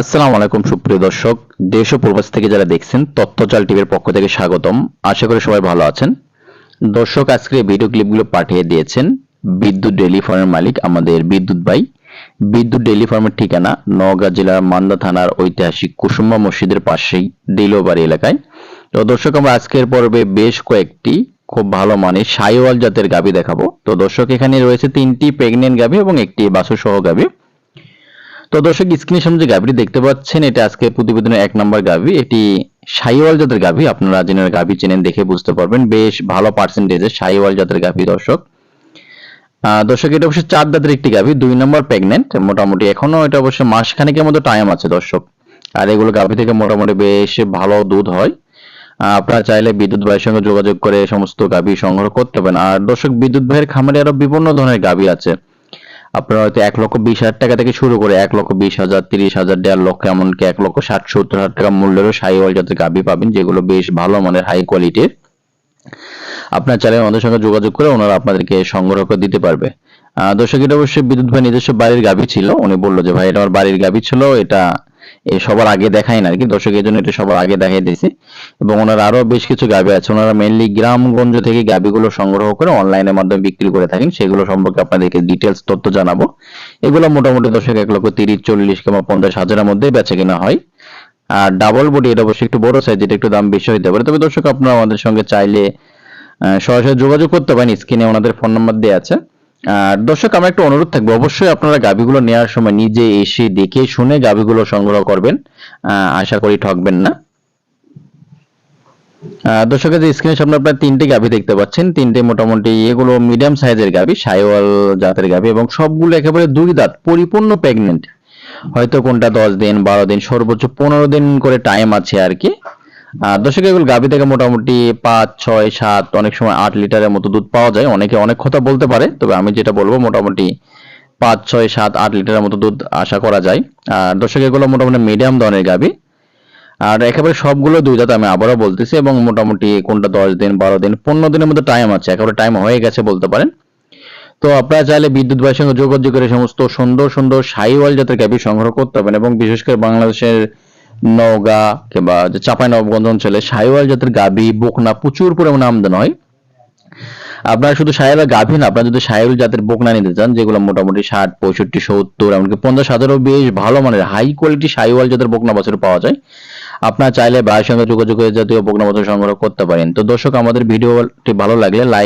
আসসালামু আলাইকুম, সুপ্রিয় দর্শক। দেশ ও প্রবাস থেকে যারা দেখছেন তথ্যচাল টিভির পক্ষ থেকে স্বাগতম। আশা করি সবাই ভালো আছেন। দর্শক আজকে ভিডিও ক্লিপগুলো পাঠিয়ে দিয়েছেন বিদ্যুৎ ডেইলি ফার্মের মালিক আমাদের বিদ্যুৎ ভাই। বিদ্যুৎ ডেইলি ফার্মের ঠিকানা নওগাঁ জেলার মান্দা থানার ঐতিহাসিক কুসুম্বা মসজিদের পাশেই দিলোবাড়ি এলাকায়। তো দর্শক, আমরা আজকের পর্বে বেশ কয়েকটি খুব ভালো মানের সাইওয়াল জাতের গাভী দেখাবো। তো দর্শক, এখানে রয়েছে তিনটি প্রেগনেন্ট গাভী এবং একটি বাছুর সহ গাভী। তো দর্শক স্ক্রিনের সামনে যে গাভীটি দেখতে পাচ্ছেন, এটা আজকে প্রতিবেদনের এক নম্বর গাভী এটি সাইওয়াল জাতের গাভী আপনারা জেনার গাভী চেনেন দেখে বুঝতে পারবেন, বেশ ভালো পার্সেন্টেজের সাইওয়াল জাতের গাভী দর্শক। দর্শক, এটা অবশ্যই চার দাঁতের একটি গাভী দুই নম্বর প্রেগনেন্ট মোটামুটি এখনও এটা অবশ্যই মাসখানেকের মতো টাইম আছে দর্শক। আর এগুলো গাভী থেকে মোটামুটি বেশ ভালো দুধ হয়। আপনারা চাইলে বিদ্যুৎ ভাইয়ের সঙ্গে যোগাযোগ করে সমস্ত গাভী সংগ্রহ করতে পারেন। আর দর্শক, বিদ্যুৎ ভাইয়ের খামারে আরও বিভিন্ন ধরনের গাভী আছে। আপনারা হয়তো এক লক্ষ বিশ হাজার টাকা থেকে শুরু করে এক লক্ষ বিশ হাজার, তিরিশ হাজার, দেড় লক্ষ, এমনকি এক লক্ষ ষাট, সত্তর হাজার টাকা মূল্যেরও সাইওয়াল জাতের গাভী পাবেন, যেগুলো বেশ ভালো মানের হাই কোয়ালিটির আপনার চাইলে আমাদের সঙ্গে যোগাযোগ করে ওনারা আপনাদেরকে সংগ্রহ করে দিতে পারবে। দর্শক, এটা অবশ্যই বিদ্যুৎ ভাই নিজস্ব বাড়ির গাভী ছিল। উনি বলল যে, ভাই, এটা আমার বাড়ির গাভী ছিল। এটা সবার আগে দেখায় না আর কি দর্শক এই জন্য এটা সবার আগে দেখাই দিয়েছি। এবং ওনার আরও বেশ কিছু গাবি আছে। ওনারা মেনলি গ্রামগঞ্জ থেকে গাভীগুলো সংগ্রহ করে অনলাইনের মাধ্যমে বিক্রি করে থাকেন। সেগুলো সম্পর্কে আপনাদেরকে ডিটেলস তথ্য জানাব। এগুলো মোটামুটি দর্শক এক লক্ষ তিরিশ, চল্লিশ কিংবা পঞ্চাশ হাজারের মধ্যে বেচে কিনা হয়। আর ডাবল বডি এটা অবশ্যই একটু বড় সাইজ এটা একটু দাম বেশি হতে পারে। তবে দর্শক আপনারা আমাদের সঙ্গে চাইলে সরাসরি যোগাযোগ করতে পারেন। স্ক্রিনে ওনাদের ফোন নাম্বার দেওয়া আছে। আর দর্শক, আমার একটা অনুরোধ থাকবে। অবশ্যই আপনারা গাভীগুলো নেওয়ার সময় নিজে এসে দেখে শুনে গাভীগুলো সংগ্রহ করবেন। আশা করি ঠকবেন না। দর্শকের যে স্ক্রিনের সামনে আপনারা তিনটে গাভী দেখতে পাচ্ছেন। তিনটে মোটামুটি এগুলো মিডিয়াম সাইজের গাভী, সাইওয়াল জাতের গাভী এবং সবগুলো একেবারে দুই দাঁত, পরিপূর্ণ প্রেগনেন্ট হয়তো কোনটা দশ দিন, বারো দিন, সর্বোচ্চ পনেরো দিন করে টাইম আছে আর কি। দর্শক, এগুলো গাভী থেকে মোটামুটি পাঁচ, ছয়, সাত, অনেক সময় আট লিটারের মতো দুধ পাওয়া যায়। অনেকে অনেক কথা বলতে পারে, তবে আমি যেটা বলব, মোটামুটি পাঁচ, ছয়, সাত, আট লিটারের মতো দুধ আশা করা যায়। আর দর্শক, এগুলো মোটামুটি মিডিয়াম ধরনের গাভী। আর একেবারে সবগুলো দুই দাঁত আমি আবারও বলতেছি, এবং মোটামুটি কোনটা দশ দিন, বারো দিন, পনেরো দিনের মধ্যে টাইম আছে, একেবারে টাইম হয়ে গেছে বলতে পারেন। তো আপনারা চাইলে বিদ্যুৎ ভাইয়ের সঙ্গে যোগাযোগ করে সমস্ত সুন্দর সুন্দর সাইওয়াল জাতের গাভী সংগ্রহ করতে পারেন, এবং বিশেষ করে বাংলাদেশের নওগাঁ কিংবা চাপাই নবগঞ্জ অঞ্চলে সাইওয়াল জাতের গাভী, বোকনা প্রচুর পরিমাণে আমদানি হয়। আপনারা শুধু সাহেবের গাভী না, আপনারা যদি সাহেব জাতের বোকনা নিতে চান, যেগুলো মোটামুটি ষাট, পঁয়ষট্টি, সত্তর, এমনকি পঞ্চাশ হাজারও বেশ ভালো মানের হাই কোয়ালিটি সাইওয়াল জাতের বোকনা বছর পাওয়া যায়। আপনারা চাইলে ভাইয়ের সঙ্গে যোগাযোগ জাতীয় বকনা বছর সংগ্রহ করতে পারেন। তো দর্শক, আমাদের ভিডিওটি ভালো লাগলে লাইক